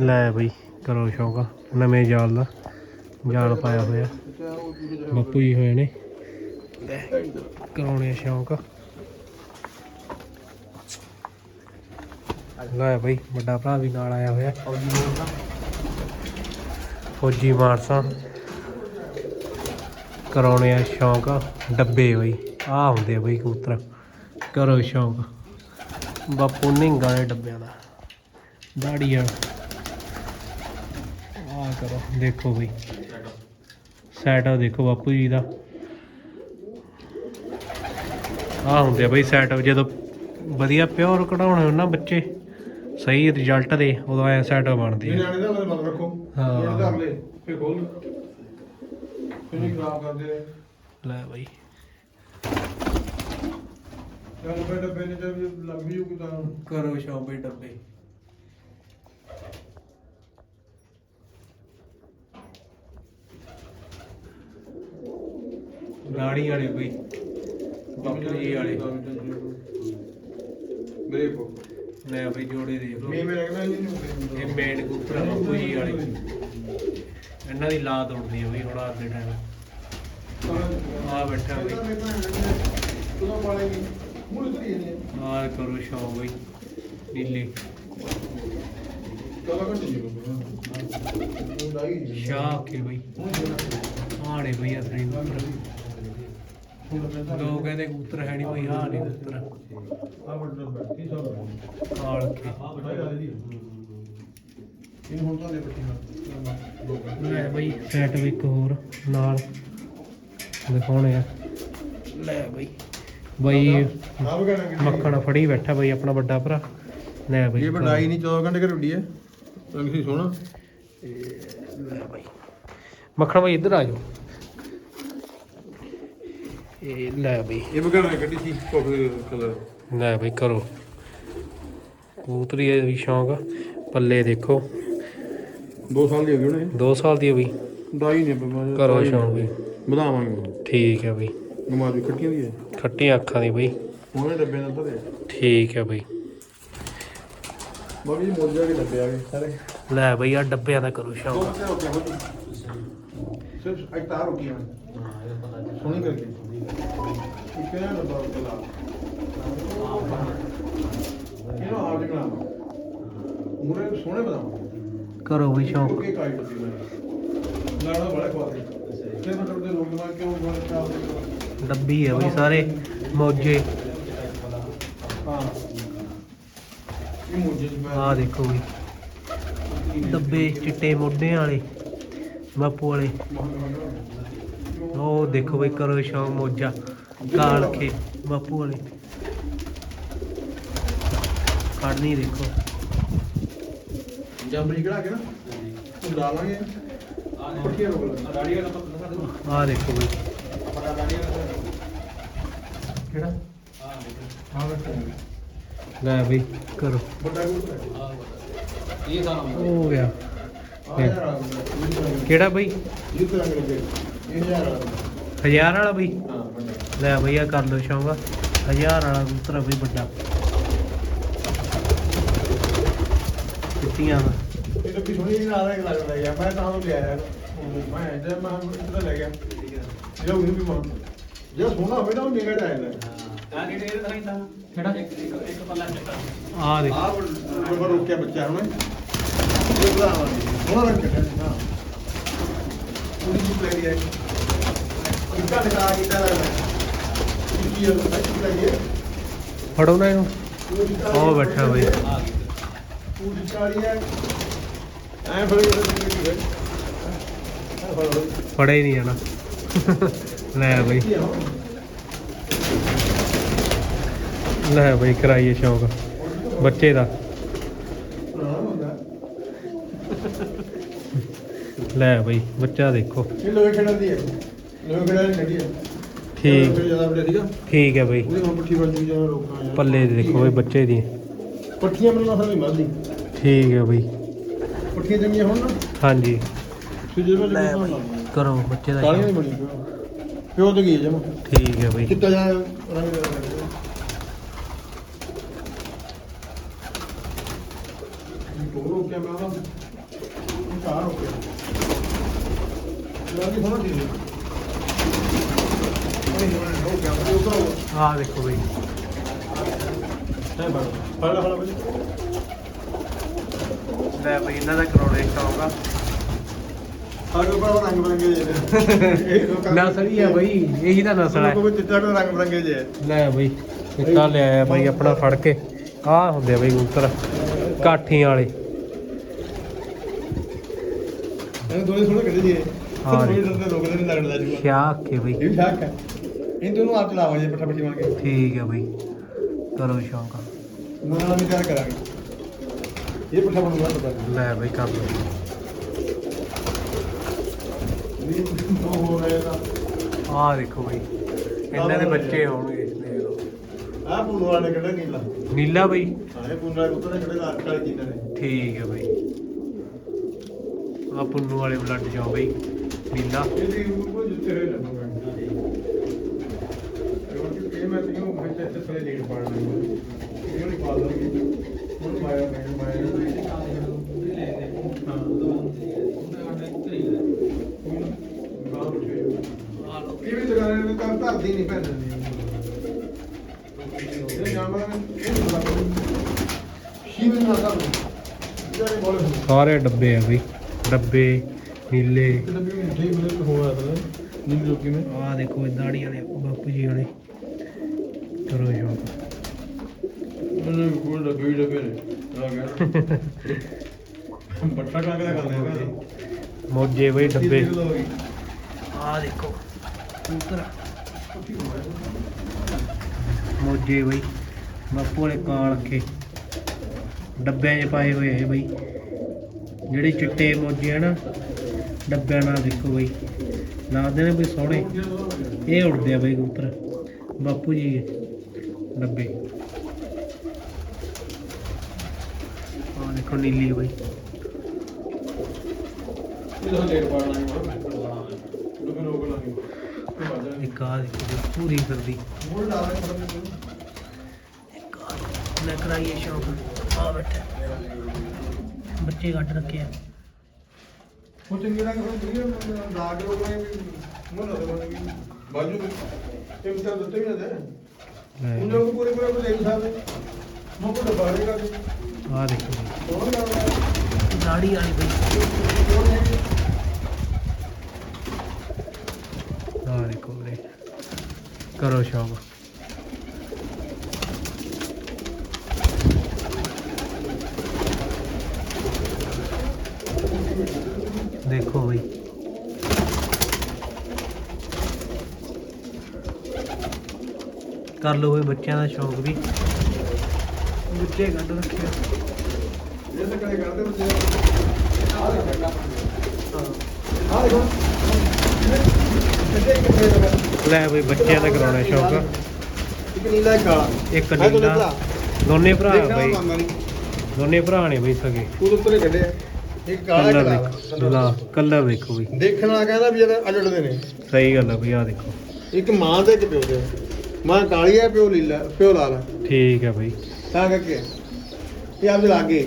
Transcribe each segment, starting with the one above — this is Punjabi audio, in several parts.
ਲੈ ਬਈ, ਕਰੋ ਸ਼ੌਂਕ, ਨਵੇਂ ਜਾਲ ਦਾ, ਜਾਲ ਪਾਇਆ ਹੋਇਆ। ਬਾਪੂ ਜੀ ਹੋਏ ਨੇ। ਲੈ ਕਰਾਉਣੇ ਆ ਸ਼ੌਂਕ। ਲੈ ਬਈ, ਵੱਡਾ ਭਰਾ ਵੀ ਨਾਲ ਆਇਆ ਹੋਇਆ। ਫੌਜੀ ਮਾਰਸਾ ਕਰਾਉਣੇ ਆ ਸ਼ੌਂਕ, ਡੱਬੇ ਬਈ। ਆ ਹੁੰਦੇ ਆ ਬਈ ਕਬੂਤਰ। ਕਰੋ ਸ਼ੌਂਕ। ਬਾਪੂ ਨਿੰਗਾ ਦੇ ਡੱਬਿਆਂ ਦਾ। ਦਾੜੀ ਆ ਆ ਕਰੋ? ਦੇਖੋ ਬਈ। ਸੈਟ ਆ ਦੇਖੋ ਬਾਪੂ ਜੀ ਦਾ। ਆ ਹੁੰਦੇ ਆ ਬਈ ਸੈਟ ਜਦੋਂ ਵਧੀਆ ਪਿਓਰ ਕਢਾਉਣੇ ਹੋਣ ਨਾ ਬੱਚੇ ਸਹੀ ਰਿਜ਼ਲਟ ਦੇ ਉਦੋਂ ਐ ਸੈਟ ਬਣਦੇ ਆ। ਨਿਆਣੇ ਦਾ ਮਤਲਬ ਰੱਖੋ। ਹਾਂ। ਇਹ ਕਰ ਲੈ ਫੇ ਖੋਲ ਫਿਰ ਨਹੀਂ ਖਰਾਬ ਕਰਦੇ ਲੈ ਬਈ। ਚੱਲ ਬੇਟਾ ਬੇਨੇ ਤੇ ਵੀ ਲੰਬੀ ਹੋ ਤਾਂ। ਕਰੋ ਸ਼ੌਂਕ ਬਈ ਡੱਬੇ। ਗਾੜੀ ਵਾਲੇ ਬਈ ਬਾਪੂ ਜੀ ਵਾਲੇ। ਮੇਰੇ ਕੋ ਲੈ ਬਈ ਜੋੜੇ ਦੇਖ ਲਓ ਮੈਂ ਨਹੀਂ ਇਹ ਮੇਨ ਕਬੂਤਰ ਆ ਬਾਪੂ ਜੀ ਵਾਲੇ। ਇਹਨਾਂ ਦੀ ਲਾਤ ਉੱਡਦੀ ਆ ਬਈ ਹੁਣ ਅੱਜ ਦੇ ਟਾਈਮ ਆ ਬੈਠਾ ਬਈ। ਤੂੰ ਪਾਲੇਗੀ ਮੁੱਲ ਨਹੀਂ ਆ। ਕਰੋ ਸ਼ੌਂਕ ਬਈ। ਨੀਲੇ। ਕੰਟੀਨਿਊ ਕਰੋ ਲਾਈ ਸ਼ਾਹ ਕੇ ਬਈ। ਆਣੇ ਬਈ ਕਬੂਤਰ ਲੋਕ ਕਹਿੰਦੇ ਕਬੂਤਰ ਹੈ ਨਹੀਂ ਬਈ ਹਾਂ ਨਹੀਂ ਕਬੂਤਰ। ਆ ਵੱਡਾ ਬੈਠੀ ਸਭ ਕਾਲ ਕੇ। ਇਹ ਹੁਣ ਤਾਂ ਲੈ ਬੱਟੀ ਲੈ ਬਈ ਸੈਟ ਵੀ ਇੱਕ ਹੋਰ ਨਾਲ। ਦਿਖਾਉਣੇ ਆ। ਲੈ ਬਈ। ਬਈ ਮੱਖਣ ਫੜੀ ਬੈਠਾ ਬਈ ਆਪਣਾ ਵੱਡਾ ਭਰਾ। ਲੈ ਬਈ ਇਹ ਬਣਾਈ ਨਹੀਂ 14 ਘੰਟੇ ਕਰ ਉੱਡੀ ਹੈ ਰੰਗ ਸੀ ਸੋਹਣਾ ਲੈ ਬਈ। ਮੱਖਣ ਬਈ ਇੱਧਰ ਆ ਜਾਓ। ਇਹ ਲੈ ਬਈ। ਇਹ ਵਗਾਣਾ ਕੱਢੀ ਸੀ ਕੋਫੀ ਕਲਰ। ਲੈ ਬਈ ਕਰੋ। ਕਬੂਤਰੀ ਦਾ ਵੀ ਸ਼ੌਂਕ ਆ। ਪੱਲੇ ਦੇਖੋ। 2 ਸਾਲ ਦੀ ਹੋ ਗਈ ਉਹਨੇ 2 ਸਾਲ ਦੀ ਹੋ ਗਈ। ਦਾਈ ਨੇ ਬਿਮਾਰ ਕਰੋ ਸ਼ੌਂਕ ਬਈ। ਵਧਾਵਾਂਗੇ। ਠੀਕ ਹੈ ਬਈ। ਬਿਮਾਰ ਵੀ ਕੱਟੀਆਂ ਦੀ ਹੈ। ਖੱਟੀਆਂ ਅੱਖਾਂ ਦੀ ਬਈ। ਉਹਨੇ ਡੱਬੇ ਨਾਲ ਧਰੇ। ਠੀਕ ਹੈ ਬਈ। ਬਾਕੀ ਮੋਜਾ ਕੇ ਡੱਬੇ ਆ ਗਏ ਸਾਰੇ। ਲੈ ਬਈ ਆ ਡੱਬਿਆਂ ਦਾ ਕਰੋ ਸ਼ੌਂਕ। ਦੋ ਤੇ ਹੋ ਗਏ ਸਿਰਫ ਇੱਕ ਤਾਰ ਰੁਕੀ ਹੈ ਸੋਹਣੀ ਕਰਕੇ। ਡੱਬਾ ਮੂਰੇ ਸੋਹਣੇ ਕਰੋ ਬਈ ਸ਼ੌਂਕ। ਕਿਉਂਕਿ ਕਾਈ ਟੁੱਟੀ ਮੈਂ। ਲਾੜਾ ਬੜਾ ਖਵਾਤੇ ਤੇ ਮਤਲਬ ਦੇ ਰੋਗ ਨਾਲ ਕਿਉਂ ਬੜਾ ਚਾਹ ਡੱਬੀ ਹੈ ਬਈ ਸਾਰੇ ਮੋਜੇ। ਹਾਂ। ਇਹ ਮੋਜੇ ਚ ਮੈਂ ਆ ਦੇਖੋ ਬਈ ਡੱਬੇ ਚਿੱਟੇ ਮੋਢਿਆਂ ਵਾਲੇ ਬਾਪੂ ਵਾਲੇ। ਉਹ ਦੇਖੋ ਬਈ ਕਰੋ ਸ਼ੌ ਮੋਜਾ ਕਾਲ ਕੇ ਬਾਪੂ ਵਾਲੇ। ਖੜਨੀ ਦੇਖੋ। ਜੰਬਰੀ ਕਿਹੜਾ ਕੇ ਨਾ ਉਡਾ ਲਾਂਗੇ। ਆ ਦੇਖੋ ਬਈ। ਕਿਹੜਾ? ਹਾਂ ਲੈ ਬਈ ਕਰੋ। ਇਹ ਸਾਰਾ ਹੋ ਗਿਆ। ਕਿਹੜਾ ਬਈ? ਇਹ ਤਾਂ ਅੰਗਰੇਜ਼ੀ 1000 ਵਾਲਾ ਹਜ਼ਾਰ ਵਾਲਾ ਬਈ? ਹਾਂ ਵੱਡਾ। ਲੈ ਬਈ ਆ ਕਰ ਲਓ ਸ਼ੌਂਕ। ਹਜ਼ਾਰ ਵਾਲਾ ਕਬੂਤਰ ਆ ਬਈ ਵੱਡਾ। ਕਿੱਤੀਆਂ ਵਾ ਇਹ ਤਾਂ ਪਿਛੋਂ ਹੀ ਨਾਲ ਇੱਕ ਲੱਗਦਾ ਯਾਰ ਮੈਂ ਤਾਂ ਉਹ ਲਿਆ ਯਾਰ ਮੈਂ ਜੇ ਮੈਂ ਇੱਥੇ ਤਾਂ ਲੈ ਗਿਆ? ਜਿਹੜਾ ਉਹ ਵੀ ਮਾਂ ਜਿਹੜਾ ਸੋਨਾ ਹੋਵੇ ਨਾ ਉਹ ਨਿਗੜ ਆਇਆ ਆ ਕਿਹੜੇ ਇਹਦੇ ਤਰ੍ਹਾਂ ਹੀ ਤਾਂ। ਕਿਹੜਾ? ਇੱਕ ਇੱਕ- ਇੱਕ ਪੱਲਾ ਚੱਕਾ। ਆ ਦੇ ਆਹ ਰੋਕਿਆ ਬੱਚਾ ਹੁਣ ਇਹ ਬੁਲਾਵਾ ਸੋਨਾ ਰੱਖ ਕੇ ਹਾਂ। ਪੂਰੀ ਜੀ ਪਲੇਟ ਹੈ। ਕਿੱਦਾਂ ਦਿਖਾ ਕਿੱਦਾਂ ਲੱਗਦਾ ਕੀ ਹੈ ਫੜੋ ਨਾ ਇਹਨੂੰ। ਉਹ ਬੈਠਾ ਬਈ। ਪੂਰੀ ਚਾਲੀ ਹੈ। ਐ ਫੜ ਐ ਫੜ ਹੀ ਨਹੀਂ ਜਾਣਾ। ਲੈ ਬਈ? ਲੈ ਬਈ ਕਰਾਈਏ ਸ਼ੌਂਕ। ਬੱਚੇ ਦਾ ਆਰਾਮ ਹੁੰਦਾ ਲੈ ਬਈ ਬੱਚਾ ਦੇਖੋ। ਇਹ ਲੋਹੇ ਖੇਡਣ ਦੀ ਹੈ ਲੋਹੇ ਖੇਡਣ ਦੀ ਖੇਡੀ ਹੈ ਠੀਕ। ਜ਼ਿਆਦਾ ਬੜੇ ਸੀਗਾ। ਠੀਕ ਹੈ ਬਈ। ਉਹਦੀ ਹੁਣ ਪੱਠੀ ਵੱਜ ਗਈ ਜਦੋਂ ਰੋਕਣਾ ਹੈ ਪੱਲੇ ਦੇ ਦੇਖੋ ਬਈ ਬੱਚੇ ਦੀ। ਪੱਠੀਆਂ ਮੈਨੂੰ ਅਸਲ ਨਹੀਂ ਮਰਦੀ ਠੀਕ ਹੈ ਬਈ। ਪੱਠੀਆਂ ਚੰਗੀਆਂ ਹੋਣ ਨਾ। ਹਾਂਜੀ। ਫਿਰ ਜਦੋਂ ਲੈ ਮੈਂ ਬਈ। ਕਰੋ ਬੱਚੇ ਦਾ ਕਾਲੀਆਂ ਨਹੀਂ। ਬਣੀ ਪਿਓ ਤੇ ਗਈ ਜਮਾ। ਠੀਕ ਹੈ ਬਈ। ਚਿੱਟਾ ਜਿਹਾ ਰੰਗ ਮੈਂ ਜਲਦੀ ਹੋਣਾ ਦੀ ਨਹੀਂ ਹੋ ਗਿਆ ਆਹ ਦੇਖੋ ਬਈ। ਲੈ ਬਈ ਇਹਨਾਂ ਦਾ ਆ ਨਸਲ ਹੀ ਆ ਬਈ ਇਹੀ ਤਾਂ ਨਸਲ ਹੈ ਲੈ ਬਈ ਲਿਆਇਆ ਬਈ ਆਪਣਾ ਫੜ ਕੇ। ਆਹ ਹੁੰਦੇ ਆ ਬਈ ਕਬੂਤਰ ਕਾਠੀਆਂ ਵਾਲੇ। ਇਹ ਹਾਂ ਜੀ। ਥੋੜੇ ਲੋਕ ਨਹੀਂ ਲੱਗਣ ਦਾ ਜੀ ਕਿਆ ਕੇ ਬਈ। ਇਹ ਵੀ ਠਾਕ ਹੈ। ਇਹ ਦੋਨੋਂ ਆਪ ਚਲਾਵਾ ਜੇ ਪੱਠਾ ਪੱਠੀ ਬਣ ਕੇ। ਠੀਕ ਹੈ ਬਈ। ਕਰੋ ਸ਼ੌਂਕ। ਨਾਲ ਵੀ ਤਿਆਰ ਕਰਾਂਗੇ। ਇਹ ਪੱਠਾ ਬਣੂਗਾ ਪਤਾ ਲੈ ਬਈ ਕਰ ਲਓ। ਉਹ ਹੋ ਰਿਹਾ ਤਾਂ। ਆਹ ਦੇਖੋ ਬਈ। ਇਹਨਾਂ ਦੇ ਬੱਚੇ ਹੋਣਗੇ ਦੇਖ ਲਓ। ਆਹ ਪੂਨੋ ਵਾਲੇ ਕਿਹੜੇ ਨੀਲਾ? ਨੀਲਾ ਬਈ। ਇਹ ਪੂਨੋ ਵਾਲੇ ਉੱਤਰ ਕਿਹੜੇ ਲਾਲ ਕਾਲੇ ਜਿੰਨਾਂ ਨੇ। ਠੀਕ ਹੈ ਬਈ। ਆ ਪੁੰਨੂ ਵਾਲੇ ਬਲੱਡ ਚੋਂ ਬਈ। ਨੀਲਾ ਇਹਦੀ ਉਹ ਜਿੱਤੇ ਹੋਏ ਲੱਗੂਗਾ ਇਹ ਮੈਂ ਤੈਨੂੰ ਮੈਂ ਤੇ ਇੱਥੇ ਥੋੜੇ ਲੀਡ ਪਾੜਨਾ ਇਹ ਨਹੀਂ ਪਾ ਦਾਂਗੇ ਹੁਣ ਮਾਇਆ ਮੈਂ ਮਾਇਆ ਇਹ ਵੀ ਦੁਕਾਨੇ ਨੇ ਤਾਂ ਧਰਦੀ ਨਹੀਂ ਭੈਣ ਦਿੰਦੀ। ਇਹ ਜਾਮਾ ਇਹ ਨਹੀਂ ਲੱਗਦਾ ਸ਼ੀਵਨ ਨਾ ਕਰ ਜਿਹੜੇ ਬੋਲੇ ਸਾਰੇ ਡੱਬੇ ਆ ਬਈ। ਡੱਬੇ। ਨੇ ਆਹ ਦੇਖੋ ਇਹ ਦਾੜੀ ਵਾਲੇ ਬਾਪੂ ਜੀ ਵਾਲੇ। ਕਰੋ ਸ਼ੌਂਕ। ਆ ਬੱਟਾ ਕਾਂਗ ਦਾ ਕਰਦੇ ਆ ਮੋਜੇ ਬਈ ਡੱਬੇ। ਡੱਬੇ ਆਹ ਦੇਖੋ ਕਬੂਤਰ ਮੋਜੇ ਬਈ ਬਾਪੂ ਵਾਲੇ ਕਾਲ ਕੇ ਡੱਬਿਆਂ 'ਚ ਪਾਏ ਹੋਏ ਆ ਬਈ। ਜਿਹੜੇ ਚਿੱਟੇ ਮੋਜੇ ਆ ਨਾ ਡੱਬਿਆਂ ਨਾਲ ਦੇਖੋ ਬਈ। ਲੱਗਦੇ ਨੇ ਬਈ ਸੋਹਣੇ। ਇਹ ਉੜਦੇ ਆ ਬਈ ਕਬੂਤਰ। ਬਾਪੂ ਜੀ, ਡੱਬੇ। ਆ ਦੇਖੋ ਨੀਲੀ ਬਈ। ਇੱਕ ਆਹ ਦੇਖੋ ਪੂਰੀ ਫਿਰਦੀ। ਇੱਕ ਆਹ ਲੈ ਕਰਾਈਏ ਸ਼ੌਕ। ਆ ਬੈਠਾ। ਬੱਚੇ ਕੱਢ ਰੱਖੇ ਆ। ਉਹ ਚੰਗੀ ਤਰ੍ਹਾਂ ਕਰੋ ਦੁਨੀਆ ਦਾਗ ਲੋਕ ਨੇ ਵੀ ਮੋੜ ਲਾ ਦੇ ਬਾਜੂ ਵੀ ਤੇ ਮਿੱਤਰ ਦਿੱਤੇ ਵੀ ਨਾ ਦੇ ਲੈ ਉਹ ਲੋਕ ਪੂਰੇ ਪੂਰੇ ਕੋ ਲੈ ਵੀ ਸਕਦੇ ਮੋ ਕੋ ਡੱਬਾ ਰੇਗਾ ਜੀ ਆਹ ਦੇਖੋ ਬਈ ਕੌਣ ਲਾਉਂਦਾ ਦਾੜੀ ਵਾਲੀ ਬਈ। ਆਹ ਦੇਖੋ ਵੀਰੇ। ਕਰੋ ਸ਼ੌਕ ਦੇਖੋ ਬਈ ਕਰ ਲਓ ਬਈ ਬੱਚਿਆਂ ਦਾ ਸ਼ੌਕ ਵੀ। ਬੱਚੇ ਕੱਢ ਰੱਖਿਆ ਇਹ ਤਾਂ ਕਦੇ ਕਰਦੇ ਬੱਚੇ ਆ। ਦੇਖੋ ਆ ਦੇਖੋ ਕਿੱਥੇ ਕਿੱਥੇ ਲਗਾ ਲੈ ਬਈ ਬੱਚਿਆਂ ਦਾ ਕਰਾਉਣਾ ਸ਼ੌਕ। ਇੱਕ ਨੀਲਾ ਇੱਕ ਕਾਲਾ। ਇੱਕ ਇਹ ਦੋਨੇ ਨੀਲਾ। ਭਰਾ। ਦੋਨੇ ਭਰਾ ਬਈ। ਦੋਨੇ ਭਰਾ ਨੇ ਬਈ ਸਗੇ। ਉਹਦੇ ਉੱਤੇ ਕੱਢੇ ਆ। ਇੱਕ ਕਾਲਾ ਕਲਰ ਇੱਕ ਦੇਖੋ ਕਾਲਾ। ਲਾ ਕਲਰ ਦੇਖੋ ਬਈ। ਦੇਖਣ ਕਹਿੰਦਾ ਵੀ ਅਲੜਦੇ ਨੇ। ਸਹੀ ਗੱਲ ਆ ਬਈ ਆ ਦੇਖੋ। ਇੱਕ ਮਾਂ ਤੇ ਇੱਕ ਪਿਓ ਦੇ ਮਾਂ ਕਾਲੀ ਹੈ ਪਿਓ ਲੀਲਾ ਪਿਓ ਲਾਲ ਹੈ ਠੀਕ ਹੈ ਬਈ। ਤਾਂ ਕਰਕੇ ਇਹ ਆਪਦੇ ਲਾਗੇ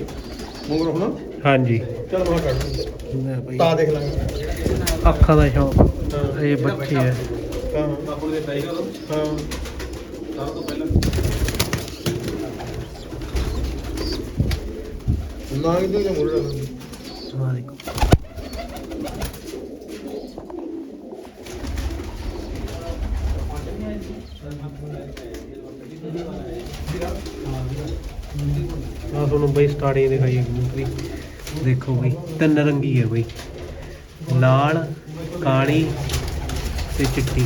ਮੰਗਰ ਹੁਣ। ਹਾਂਜੀ। ਚਲ ਮੈਂ ਕੱਢ। ਲੈ ਬਈ। ਤਾਂ ਦੇਖ ਲਾਂਗੇ। ਅੱਖਾਂ ਦਾ ਸ਼ੌਕ। ਇਹ ਬੱਚੇ ਹੈ। ਹਾਂ। ਬਾਪੂ ਦੇ ਕਾ ਹਾਂ ਸਭ ਤੋਂ ਪਹਿਲਾਂ ਨਾ ਇਹ ਤੋਂ ਮੁੜ ਰਿਹਾ ਆ ਤੁਹਾਨੂੰ ਬਈ ਸਟਾਰਟਿੰਗ ਦਿਖਾਈ ਹੈ ਕਬੂਤਰੀ। ਦੇਖੋ ਬਈ, ਤਿੰਨ ਰੰਗੀ ਹੈ ਬਈ। ਲਾਲ, ਕਾਲੀ ਤੇ ਚਿੱਟੀ।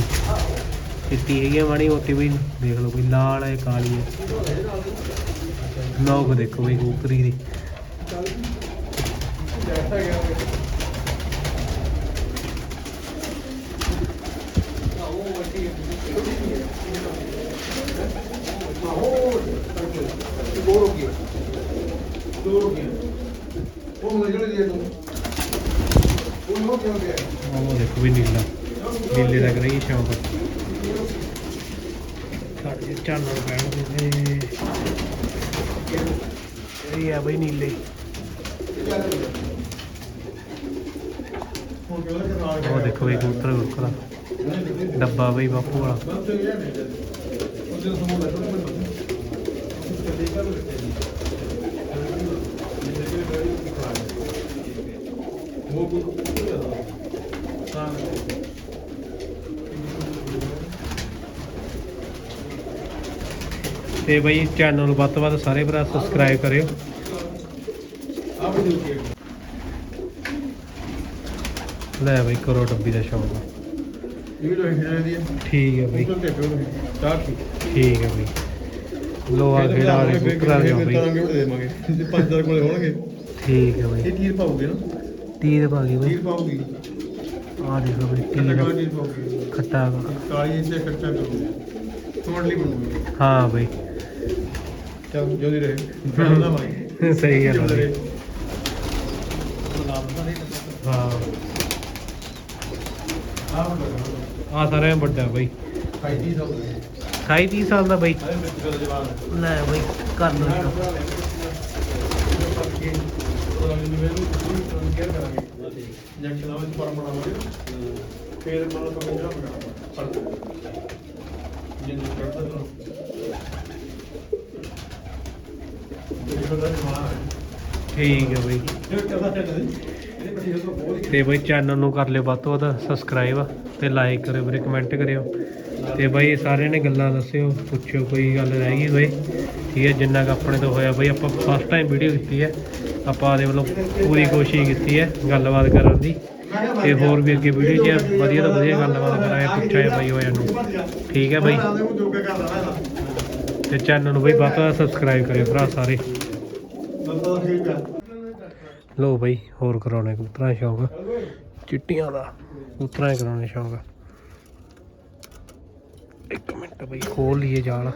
ਚਿੱਟੀ ਹੈਗੀ ਆ ਮਾੜੀ ਮੋਟੀ ਬਈ। ਦੇਖ ਲਓ ਬਈ, ਲਾਲ ਹੈ, ਕਾਲੀ ਹੈ। ਨੌਕ ਦੇਖੋ ਬਈ ਕਬੂਤਰੀ ਦੀ। ਜੈਸਾ ਗਿਆ ਦੋ ਰੁਪਏ ਦੋ ਰੁਪਏ ਉਹ ਮੁझे ਜਿਹੜੇ ਦੇ ਤੂੰ ਉਹ ਨੋ ਕਿਉਂ ਗਿਆ ਉਹ ਦੇਖੋ ਵੀ ਨੀਲਾ। ਨੀਲੇ ਦਾ ਰਹੀ ਸ਼ੌਂਕ। ਸਾਡੇ ਚਾਨਣ ਪੈਣ ਦੇ ਇਹ ਆ ਬਈ ਨੀਲੇ। ਉਹ ਦੇਖੋ ਬਈ ਕਬੂਤਰ ਗੁਰਕਲਾ ਡੱਬਾ ਬਈ ਬਾਪੂ ਵਾਲਾ। ਤੇ ਬਈ ਚੈਨਲ ਨੂੰ ਵੱਧ ਤੋਂ ਵੱਧ ਸਾਰੇ ਭਰਾ ਸਬਸਕ੍ਰਾਈਬ ਕਰਿਓ। ਲੈ ਬਈ ਕਰੋ ਡੱਬੀ ਦਾ ਸ਼ੌਂਕ। ਇਹ ਵੀ ਲੋਹੇ ਖੇੜੇ ਦੀ ਹੈ ਠੀਕ ਹੈ ਬਈ। ਬਿਲਕੁਲ ਤੇ ਪਿਓ ਚਾਰ ਠੀਕ ਠੀਕ ਹੈ ਬਈ। ਲੋਹਾ ਖੇੜਾ ਵਾਲੇ ਕਬੂਤਰਾਂ ਦੇ ਬਈ। ਤਰਾਂਗੇ ਉਹ ਦੇਵਾਂਗੇ। ਜੇ ਪੰਜ ਦਰ ਕੋਲੇ ਹੋਣਗੇ ਠੀਕ ਹੈ ਬਈ। ਇਹ ਤੀਰ ਪਾਉਗੇ ਨਾ? ਤੀਰ ਪਾ ਗਈ ਬਈ। ਤੀਰ ਪਾਉਗੀ। ਆ ਦੇਖੋ ਬਈ ਤੀਰ। ਪਾਉਗੀ? ਖੱਟਾ। ਕਾਲੀ ਇੱਥੇ ਕੱਚਾ ਕਰੂਗੇ। ਤੋੜਲੀ ਬਣੂਗੀ। ਹਾਂ ਬਈ। ਚਲ ਜੋਦੀ ਰਹੇ ਬਣਦਾ ਮਾਈ। ਸਹੀ ਗੱਲ ਹੈ ਬਈ। ਹਾਂ। ਆ ਸਾਰੇ ਵੱਡਾ ਬਾਈ। ਫਾਈਦੀ ਸਭ 28 30 ਸਾਲ ਦਾ ਬਾਈ। ਸਾਰੇ ਲੈ ਬਈ, ਕਰ ਲਓ ਜੰਕਸ਼ਨ ਵਿੱਚ ਫਾਰਮ ਬਣਾਵਾਂਗੇ ਫਿਰ ਮਨ ਤੋਂ ਜਿਹੜਾ ਬਣਾਵਾਂਗੇ ਫ਼ਰਕ ਜਿੰਨੇ ਕਰਦਾ ਤਾਂ ਠੀਕ ਹੈ ਬਾਈ। ਇਹ ਤੇ ਬਈ ਚੈਨਲ ਨੂੰ ਕਰ ਲਿਓ ਵੱਧ ਤੋਂ ਵੱਧ ਸਬਸਕ੍ਰਾਈਬ ਤੇ ਲਾਈਕ ਕਰਿਓ, ਵੀਰੇ ਕਮੈਂਟ ਕਰਿਓ। ਤੇ ਬਾਈ, ਸਾਰਿਆਂ ਨੇ ਗੱਲਾਂ ਦੱਸਿਓ, ਪੁੱਛਿਓ, ਕੋਈ ਗੱਲ ਰਹਿ ਗਈ ਹੋਏ ਠੀਕ ਹੈ, ਜਿੰਨਾ ਕੁ ਆਪਣੇ ਤੋਂ ਹੋਇਆ ਬਈ, ਆਪਾਂ ਫਸਟ ਟਾਈਮ ਵੀਡੀਓ ਕੀਤੀ ਹੈ। ਆਪਾਂ ਦੇ ਵੱਲੋਂ ਪੂਰੀ ਕੋਸ਼ਿਸ਼ ਕੀਤੀ ਹੈ ਗੱਲਬਾਤ ਕਰਨ ਦੀ। ਤੇ ਹੋਰ ਵੀ ਅੱਗੇ ਵੀਡੀਓ 'ਚ ਵਧੀਆ ਤੋਂ ਵਧੀਆ ਗੱਲਬਾਤ ਕਰਾਂਗੇ, ਪੁੱਛਾਂਗੇ ਬਈ ਹੋਇਆ ਨੂੰ। ਠੀਕ ਹੈ ਬਾਈ। ਜੋਗਾ ਤੇ ਚੈਨਲ ਨੂੰ ਬਾਈ ਵੱਧ ਸਬਸਕ੍ਰਾਈਬ ਕਰਿਓ ਭਰਾ ਸਾਰੇ। ਬੰਦਾ ਠੀਕ ਲੋ ਬਈ, ਹੋਰ ਕਰਾਉਣੇ ਕਬੂਤਰਾਂ ਸ਼ੌਂਕ। ਚਿੱਟੀਆਂ ਦਾ। ਦੇ ਕਰਾਉਣੇ ਸ਼ੌਂਕ ਇੱਕ ਮਿੰਟ ਬਈ ਖੋਲ ਲਈਏ ਜਾਲ। ਆ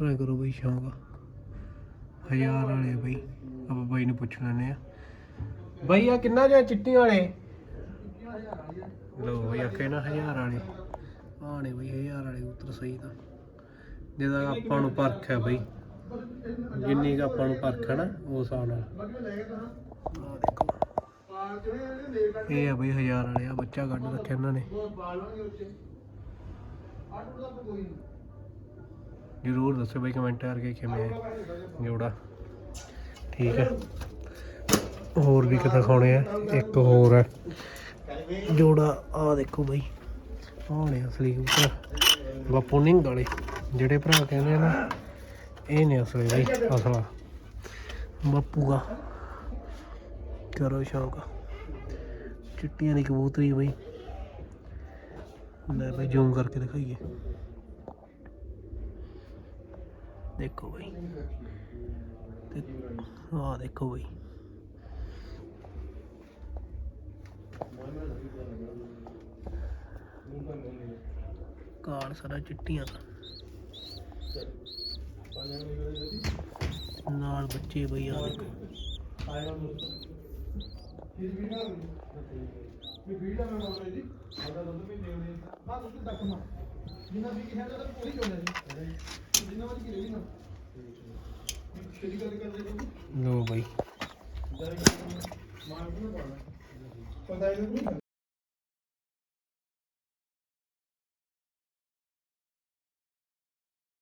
ਦੇ ਕਰੋ ਬਈ ਸ਼ੌਂਕ। ਹਜ਼ਾਰ ਵਾਲੇ ਆ ਬਈ। ਆਪਾਂ ਬਾਈ ਨੂੰ ਪੁੱਛ ਲੈਣੇ ਆ ਬਾਈ ਆ ਕਿੰਨਾ ਜਾਂ ਚਿੱਟੀਆਂ ਵਾਲੇ? ਲੋ ਬਈ ਆਖੇ ਨਾ ਹਜ਼ਾਰ ਵਾਲੇ। ਨੇ ਬਈ ਹਜ਼ਾਰ ਵਾਲੇ ਕਬੂਤਰ ਸਹੀ ਤਾਂ। ਜਿਹਦਾ ਆਪਾਂ ਨੂੰ ਪਰਖ ਹੈ ਬਈ। ਜਿੰਨੀ ਕੁ ਆਪਾਂ ਨੂੰ ਪਰਖ ਹੈ ਨਾ ਉਸ ਹਿਸਾਬ ਨਾਲ। ਇਹ ਆ ਬਈ ਹਜ਼ਾਰ ਵਾਲੇ ਆ ਬੱਚਾ ਕੱਢ ਰੱਖਿਆ ਇਹਨਾਂ ਨੇ। ਜਰੂਰ ਦੱਸੋ ਬਈ ਕਮੈਂਟ ਕਰਕੇ ਕਿਵੇਂ ਜੋੜਾ। ਠੀਕ ਹੈ। ਹੋਰ ਵੀ ਕਿਤੇ ਖਾਣੇ ਆ? ਇੱਕ ਹੋਰ ਹੈ। ਜੋੜਾ ਆ ਦੇਖੋ ਬਈ। ਆਹ ਅਸਲੀ ਕਬੂਤਰ ਬਾਪੂ ਨਿੰਗ ਵਾਲੇ, ਜਿਹੜੇ ਭਰਾ ਕਹਿੰਦੇ ਆ ਨਾ, ਇਹ ਨੇ ਅਸਲੀ ਬਈ, ਅਸਲਾ। ਬਾਪੂ ਦਾ। करो शौक। चिट्टियाँ की कबूतरी भाई ले भाई, जूम करके दिखाइए। देखो भाई। हाँ देखो भाई। कार सारा चिट्टियाँ नाल बच्चे भैया देखो। ਕਰੋ ਸ਼ੌਂਕ ਚਿੱਟੀਆਂ ਦੀ ਕਬੂਤਰੀ ਬਈ ਲੈ ਬਈ ਜ਼ੂਮ ਕਰਕੇ ਦਿਖਾਈਏ ਦੇਖੋ ਬਈ ਤੇ ਆਹ ਦੇਖੋ ਬਈ ਕਾਲ ਸਾਰਾ ਚਿੱਟੀਆਂ ਦਾ ਨਾਲ ਬੱਚੇ ਬਈ ਆ ਦੇਖੋ ਲੋ ਬਈ ਪਤਾ ਇਹਨੂੰ